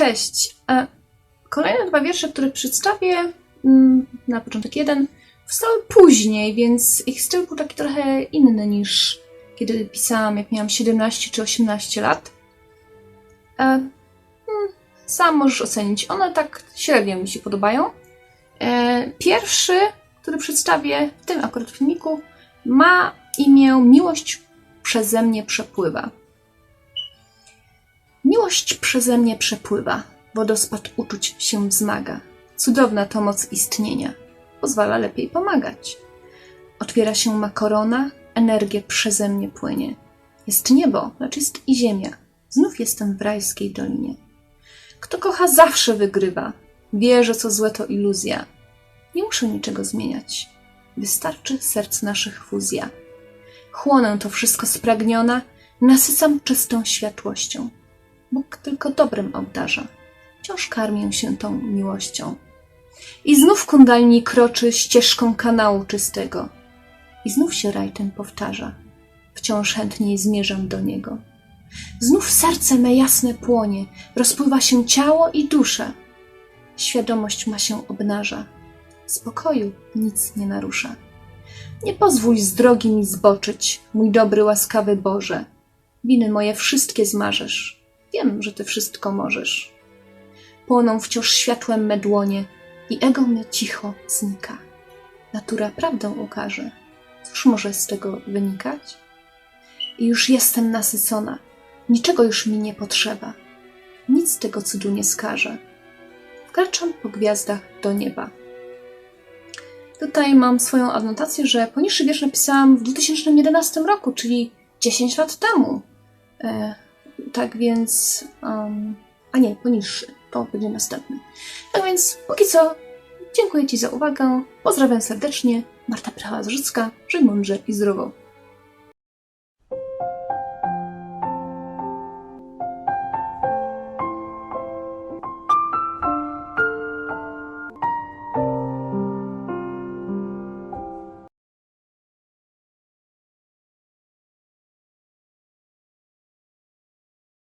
Cześć. E, Kolejne dwa wiersze, które przedstawię, mm, na początek jeden, powstały później, więc ich styl był taki trochę inny niż kiedy pisałam, jak miałam 17 czy 18 lat. E, mm, Sam możesz ocenić. One tak średnio mi się podobają. E, Pierwszy, który przedstawię w tym akurat filmiku, ma imię Miłość przeze mnie przepływa. Miłość przeze mnie przepływa, wodospad uczuć się wzmaga. Cudowna to moc istnienia, pozwala lepiej pomagać. Otwiera się ma korona, energię przeze mnie płynie. Jest niebo, lecz jest i ziemia. Znów jestem w rajskiej dolinie. Kto kocha zawsze wygrywa. Wie, że co złe to iluzja. Nie muszę niczego zmieniać. Wystarczy serc naszych fuzja. Chłonę to wszystko spragniona, nasycam czystą światłością. Bóg tylko dobrem obdarza. Wciąż karmię się tą miłością. I znów kundalni kroczy ścieżką kanału czystego. I znów się raj ten powtarza. Wciąż chętniej zmierzam do niego. Znów serce me jasne płonie, rozpływa się ciało i dusza. Świadomość ma się obnaża. Spokoju nic nie narusza. Nie pozwól z drogi mi zboczyć, mój dobry, łaskawy Boże. Winy moje wszystkie zmarzesz. Wiem, że Ty wszystko możesz. Płoną wciąż światłem me dłonie i ego mnie cicho znika. Natura prawdę ukaże. Cóż może z tego wynikać? I już jestem nasycona. Niczego już mi nie potrzeba. Nic tego cudu nie skaże. Wkraczam po gwiazdach do nieba. Tutaj mam swoją adnotację, że poniższy wiersz napisałam w 2011 roku, czyli 10 lat temu. E, tak więc. Um, a nie, poniższy. To będzie następny. Tak więc, póki co, dziękuję Ci za uwagę. Pozdrawiam serdecznie. Marta Prawa-Zrzycka. Żyj mądrze i zdrowo.